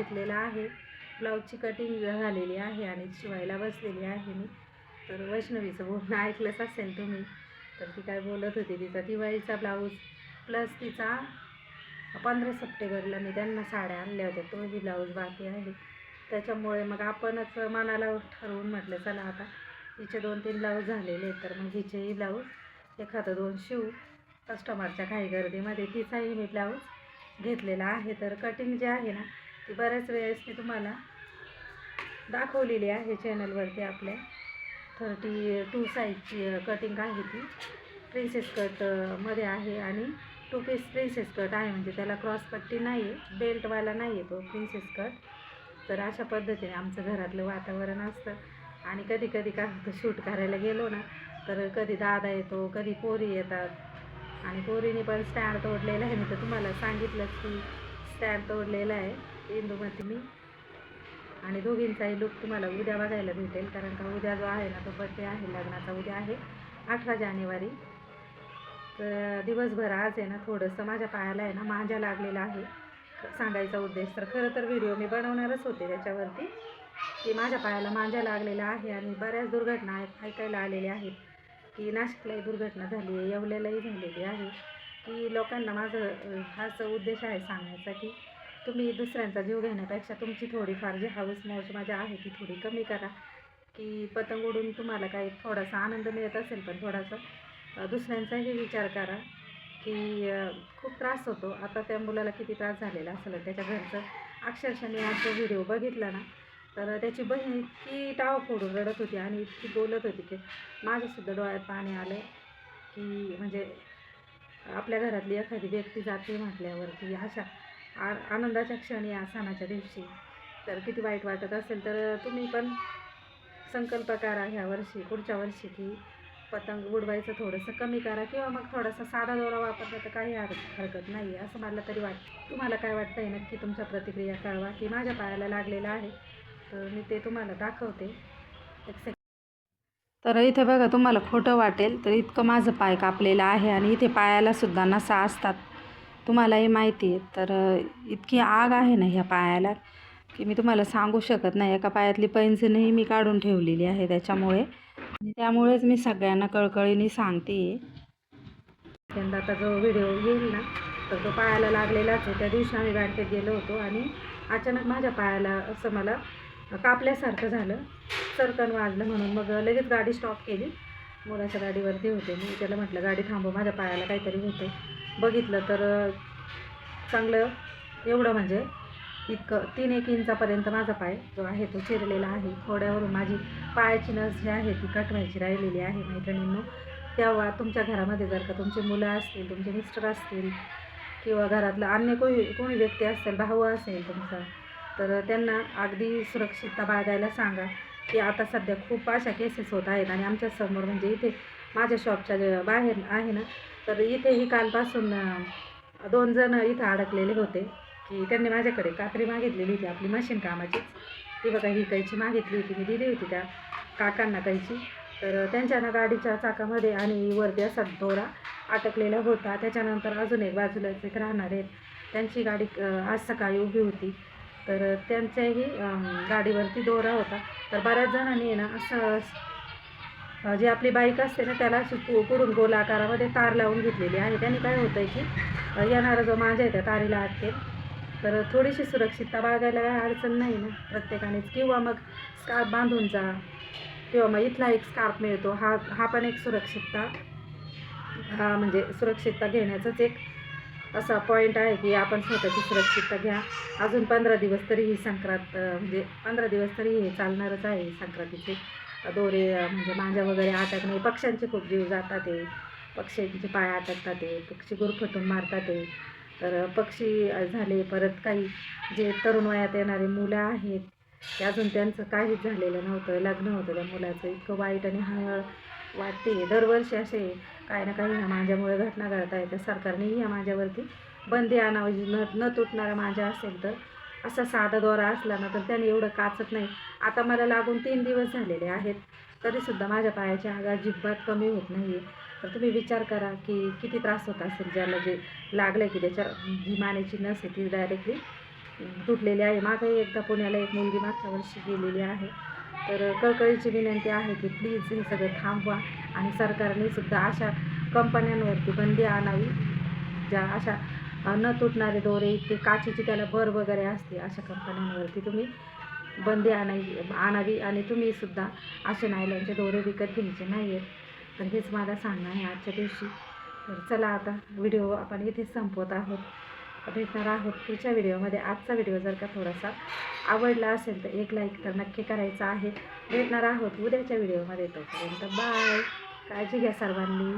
घेतलेला आहे. ब्लाऊजची कटिंग झालेली आहे आणि शिवायला बसलेली आहे मी. तर वैष्णवीचं बोलणं ऐकलंच असेल तुम्ही. तर ती काय बोलत होती तिचा दिवाळीचा ब्लाऊज प्लस तिचा पंधरा सप्टेंबरला मी त्यांना साड्या आणल्या होत्या. तोही ब्लाऊज बाकी आहे. त्याच्यामुळे मग आपणच मनाला ठरवून म्हटलं चला आता हिचे दोन तीन ब्लाऊज झालेले आहेत तर मग हिचेही ब्लाऊज एखादं दोन शिव. कस्टमरच्या काही गर्दीमध्ये तिचाही मी ब्लाऊज घेतलेला आहे. तर कटिंग जे आहे ना ती बऱ्याच वेळेस मी तुम्हाला दाखवलेली आहे चॅनलवरती आपल्या थर्टी टू साईजची कटिंग आहे ती. प्रिन्सेस कटमध्ये आहे आणि टू पीस प्रिन्सेस कट आहे. म्हणजे त्याला क्रॉस पट्टी नाही आहे बेल्टवाला नाही आहे तो प्रिन्सेस कट तर अशा पद्धतीने आमचं घरातलं वातावरण असतं. आणि कधी कधी काय होतं शूट करायला गेलो ना तर कधी दादा येतो कधी पोरी येतात. आणि पोरीने पण स्टँड तोडलेला आहे. मी तर तुम्हाला सांगितलंच की स्टँड तोडलेला आहे. इंदूमध्ये मी. आणि दोघींचाही लुक तुम्हाला उद्या बघायला भेटेल कारण का उद्या जो आहे ना तो बड्डे आहे लग्नाचा उद्या आहे अठरा जानेवारी. तर दिवसभर आज आहे ना थोडंसं माझ्या पायाला आहे ना मांजा लागलेला आहे. सांगायचा उद्देश तर खरं तर व्हिडिओ मी बनवणारच होते त्याच्यावरती. की माझ्या पायाला मांजा लागलेला आहे आणि बऱ्याच दुर्घटना आहेत ऐकायला आलेल्या आहेत. की नाशिकलाही दुर्घटना झाली आहे येवल्यालाही झालेली आहे. की लोकांना माझं हाच उद्देश आहे सांगण्याचा की तुम्ही दुसऱ्यांचा जीव घेण्यापेक्षा तुमची थोडीफार जी हाऊस मौज माझी आहे ती थोडी कमी करा. की पतंग उडून तुम्हाला काही थोडासा आनंद मिळत असेल पण थोडासा दुसऱ्यांचाही विचार करा की खूप त्रास होतो. आता त्या मुलाला किती त्रास झालेला असेल त्याच्या घरचं अक्षरशः मी व्हिडिओ बघितला ना तर त्याची बहीण इतकी टाव फोडून रडत होती आणि इतकी बोलत होती की माझ्यासुद्धा डोळ्यात पाणी आलं की म्हणजे आपल्या घरातली एखादी व्यक्ती जाते म्हटल्यावरती अशा आ आनंदाच्या क्षणी या सणाच्या दिवशी. तर किती वाईट वाटत असेल तर तुम्ही पण संकल्प करा ह्या वर्षी पुढच्या वर्षी की पतंग उडवायचं थोडंसं कमी करा किंवा मग थोडासा साधा दोरा वापरला तर काही हर हरकत नाही. आहे असं मला तरी वाट तुम्हाला काय वाटतं आहे नक्की तुमच्या प्रतिक्रिया कळवा की माझ्या पायाला लागलेलं आहे. तर मी ते तुम्हाला दाखवते. एक तर इथे बघा तुम्हाला खोटं वाटेल तर इतकं माझं पाय कापलेलं आहे आणि इथे पायाला सुद्धा नसा असतात. तुम्हालाही माहिती आहे. तर इतकी आग आहे ना ह्या पायाला की मी तुम्हाला सांगू शकत नाही. एका पायातली पैंजणही मी काढून ठेवलेली आहे त्याच्यामुळे. आणि त्यामुळेच मी सगळ्यांना कळकळीने सांगते. यंदा आता जो व्हिडिओ येईल ना तर तो पायाला लागलेलाच आहे. त्या दिवशी आम्ही बँकेत गेलो होतो आणि अचानक माझ्या पायाला असं मला कापल्यासारखं झालं. सरकन वाजलं म्हणून मग लगेच गाडी स्टॉप केली. मुलाच्या गाडीवरती होते मी. त्याला म्हटलं गाडी थांबव माझ्या पायाला काहीतरी होतं बघितलं तर चांगलं एवढं म्हणजे इतकं. तीन एक इंचापर्यंत माझा पाय जो आहे तो चिरलेला आहे. थोड्यावरून माझी पायाची नस जी आहे ती कटवायची राहिलेली आहे मैत्रिणींनो. तेव्हा तुमच्या घरामध्ये जर का तुमची मुलं असतील तुमचे मिस्टर असतील किंवा घरातलं अन्य कोणी कोणी व्यक्ती असेल भाऊ असेल तुमचा तर त्यांना अगदी सुरक्षितता बाळगायला सांगा. की आता सध्या खूप अशा केसेस होत आहेत आणि आमच्यासमोर म्हणजे इथे माझ्या शॉपच्या बाहेर आहे ना तर इथेही कालपासून दोन जण इथं अडकलेले होते की त्यांनी माझ्याकडे कात्री मागितलेली होती आपली मशीन कामाचीच. ती बघा ही कैची मागितली होती मी दिली होती त्या काकांना कैची तर त्यांच्या ना गाडीच्या चाकामध्ये आणि वरती असा दोरा अटकलेला होता. त्याच्यानंतर अजून एक बाजूलाच एक राहणार आहेत त्यांची गाडी आज सकाळी उभी होती. तर त्यांच्याही गाडीवरती दोरा होता. तर बऱ्याच जणांनी ना असं जी आपली बाईक असते ना त्याला अशी पु- पुढून गोल आकारामध्ये तार लावून घेतलेली आहे. त्यांनी काय होतं आहे की येणारा जो माझ्या आहे त्या तारीला अटकेल तर थोडीशी सुरक्षितता बाळगायला काय अडचण नाही ना प्रत्येकानेच. किंवा मग स्कार्फ बांधून जा किंवा मग इथला एक स्कार्फ मिळतो. हा हा पण एक सुरक्षितता हा म्हणजे सुरक्षितता घेण्याचंच एक असा पॉईंट आहे की आपण स्वतःची सुरक्षितता घ्या. अजून पंधरा दिवस तरी ही संक्रांत म्हणजे पंधरा दिवस तरी हे चालणारच आहे संक्रांतीचे. दोरे म्हणजे मांजा वगैरे अटकणे पक्ष्यांचे खूप जीव जातात ते पक्ष्यांचे पाय अटकतात ते पक्षी गुरफटून मारतात ते तर पक्षी झाले परत काही जे तरुण वयात येणारे मुलं आहेत ते अजून त्यांचं काहीच झालेलं नव्हतं लग्न होतं त्या मुलाचं. इतकं वाईट आणि हळहळ वाटते. दरवर्षी असे काही ना काही ह्या माझ्यामुळे घटना घडत आहेत तर सरकारनेही ह्या माझ्यावरती बंदी आणावी न न तुटणारा माझ्या असेल तर असा साधा दोरा असला ना तर त्याने एवढं काचत नाही. आता मला लागून तीन दिवस झालेले आहेत. तरीसुद्धा माझ्या पायाच्या आगा जिब्बात कमी होत नाही आहे तर तुम्ही विचार करा की किती त्रास होत असेल ज्याला जे लागलं आहे की त्याच्या जी मानेची नस आहे ती डायरेक्टली तुटलेली आहे. मागंही एकदा पुण्याला एक मुलगी मागच्या वर्षी गेलेली आहे. तर कळकळीची विनंती आहे की प्लीज हे सगळं थांबवा आणि सरकारने सुद्धा अशा कंपन्यांवरती बंदी आणावी. ज्या अशा न तुटणारे दोरे इतके काचेची त्याला भर वगैरे असते अशा कंपन्यांवरती. तुम्ही बंदी आणावी आणावी आणि तुम्हीसुद्धा असे नायलॉनचे दोरे विकत घ्यायचे नाही आहेत तर हेच मला सांगणं आहे आजच्या दिवशी. तर चला आता व्हिडिओ आपण इथेच संपवत आहोत. भेटणार आहोत पुढच्या व्हिडिओमध्ये. आजचा व्हिडिओ जर का थोडासा आवडला असेल तर एक लाईक तर नक्की करायचा आहे. भेटणार आहोत उद्याच्या व्हिडिओमध्ये तोपर्यंत. बाय. काळजी घ्या सर्वांनी.